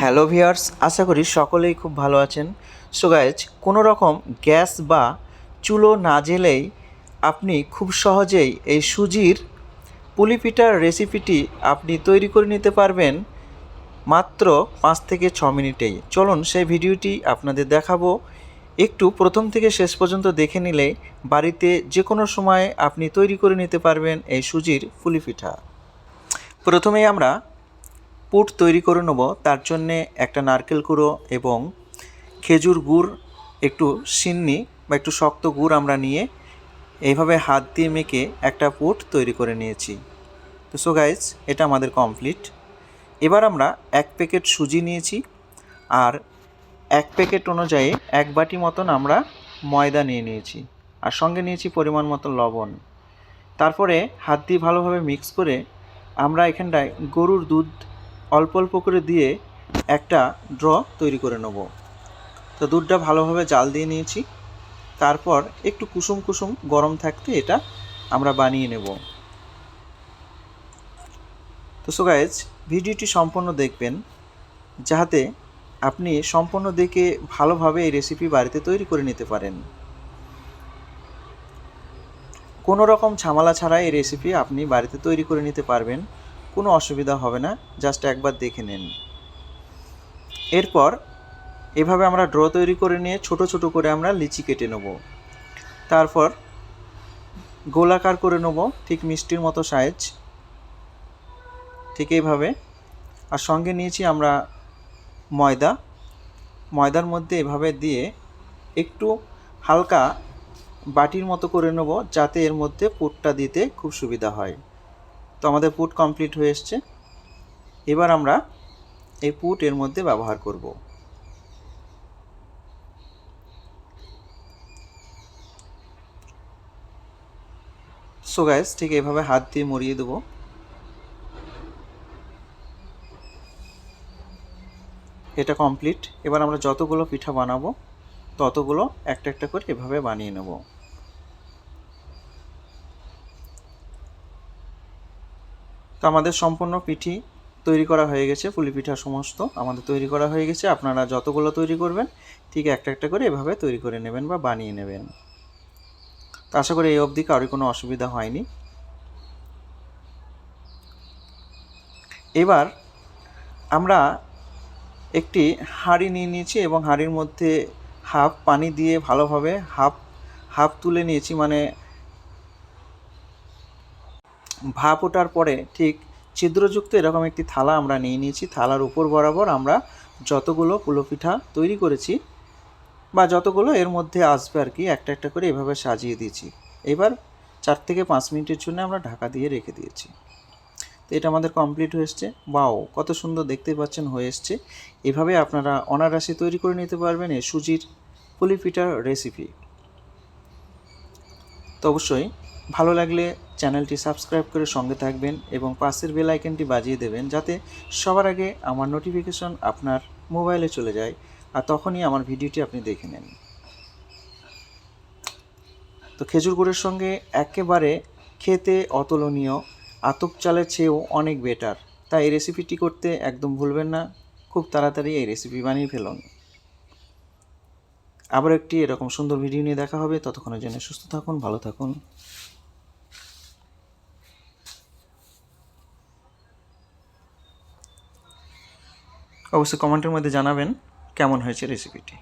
Hello viewers আশা করি সকলেই খুব ভালো আছেন। সো গাইজ কোনো রকম গ্যাস বা চুলো না জেলেই আপনি খুব সহজেই এই সুজির পুলি পিঠার রেসিপিটি আপনি তৈরি করে নিতে পারবেন মাত্র পাঁচ থেকে ছ মিনিটেই। চলুন সেই ভিডিওটি আপনাদের দেখাবো। একটু প্রথম থেকে শেষ পর্যন্ত দেখে নিলে বাড়িতে যে কোনো সময় আপনি তৈরি করে নিতে পারবেন এই সুজির পুলি পিঠা প্রথমেই আমরা পুট তৈরি করে নেব। তার জন্যে একটা নারকেল কুড়ো এবং খেজুর গুড়, একটু সিন্নি বা একটু শক্ত গুড় আমরা নিয়ে এইভাবে হাত দিয়ে মেখে একটা পুট তৈরি করে নিয়েছি। তো সো গাইজ এটা আমাদের কমপ্লিট এবার আমরা এক প্যাকেট সুজি নিয়েছি আর এক প্যাকেট অনুযায়ী এক বাটি মতন আমরা ময়দা নিয়ে নিয়েছি আর সঙ্গে নিয়েছি পরিমাণ মতো লবণ। তারপরে হাত দিয়ে ভালোভাবে মিক্স করে আমরা এখানটায় গরুর দুধ অল্প অল্প করে দিয়ে একটা ড্র তৈরি করে নেব। তো দুধটা ভালোভাবে জাল দিয়ে নিয়েছি। তারপর একটু কুসুম কুসুম গরম থাকতে এটা আমরা বানিয়ে নেব। তো সো গাইজ ভিডিওটি সম্পূর্ণ দেখবেন যাতে আপনি সম্পূর্ণ দেখে ভালোভাবে এই রেসিপি বাড়িতে তৈরি করে নিতে পারেন। কোনো রকম ঝামেলা ছাড়া এই রেসিপি আপনি বাড়িতে তৈরি করে নিতে পারবেন। কোনো অসুবিধা হবে না জাস্ট একবার দেখে নিন। এরপর এভাবে আমরা ড্র তৈরি করে নিয়ে ছোট ছোট করে আমরা লিচি কেটে নেব। তারপর গোলাকার করে নেব, ঠিক মিষ্টির মতো সাইজ ঠিক এইভাবে। আর সঙ্গে নিয়েছি আমরা ময়দা। ময়দার মধ্যে এভাবে দিয়ে একটু হালকা বাটির মতো করে নেব, যাতে এর মধ্যে পুরটা দিতে খুব সুবিধা হয়। তো আমাদের পুট কমপ্লিট হয়ে এসছে। এবার আমরা এই পুট এর মধ্যে ব্যবহার করব। সো গাইস ঠিক এভাবে হাত দিয়ে মরিয়ে দেবো। এটা কমপ্লিট এবার আমরা যতগুলো পিঠা বানাবো, ততগুলো একটা একটা করে এভাবে বানিয়ে নেব। তো আমাদের সম্পূর্ণ পিঠি তৈরি করা হয়ে গেছে পুলি পিঠা সমস্ত আমাদের তৈরি করা হয়ে গেছে, আপনারা যতগুলো তৈরি করবেন, ঠিক একটা একটা করে এভাবে তৈরি করে নেবেন বা বানিয়ে নেবেন। তো আশা করি এই অবধি কারোর কোনো অসুবিধা হয়নি। এবার আমরা একটি হাঁড়ি নিয়ে নিয়েছি এবং হাঁড়ির মধ্যে হাফ পানি দিয়ে ভালোভাবে হাফ হাফ তুলে নিয়েছি মানে ভাপ ওঠার পরে ঠিক ছিদ্রযুক্ত এরকম একটি থালা আমরা নিয়ে নিয়েছি। থালার উপর বরাবর আমরা যতগুলো পুলো পিঠা তৈরি করেছি বা যতগুলো এর মধ্যে আসবে আর কি, একটা একটা করে এভাবে সাজিয়ে দিয়েছি। এবার চার থেকে পাঁচ মিনিটের জন্য আমরা ঢাকা দিয়ে রেখে দিয়েছি। তো এটা আমাদের কমপ্লিট হয়ে এসছে। বাও কত সুন্দর দেখতে পাচ্ছেন, হয়ে এসছে। এভাবে আপনারা অনারাশি তৈরি করে নিতে পারবেন এই সুজির পুলি পিঠার রেসিপি তো অবশ্যই ভালো লাগলে চ্যানেলটি সাবস্ক্রাইব করে সঙ্গে থাকবেন এবং পাশের বেল আইকনটি বাজিয়ে দেবেন যাতে সবার আগে আমার নোটিফিকেশন আপনার মোবাইলে চলে যায় আর তখনই আমার ভিডিওটি আপনি দেখে নেন। তো খেজুর গুড়ের সঙ্গে একেবারে খেতে অতুলনীয়, আতপ চালের চেয়েও অনেক বেটার তাই এই রেসিপিটি করতে একদম ভুলবেন না, খুব তাড়াতাড়ি এই রেসিপি বানিয়ে ফেলুন। আবার একটি এরকম সুন্দর ভিডিও নিয়ে দেখা হবে, ততক্ষণের জন্য সুস্থ থাকুন, ভালো থাকুন। অবশ্যই কমেন্টের মধ্যে জানাবেন কেমন হয়েছে রেসিপিটি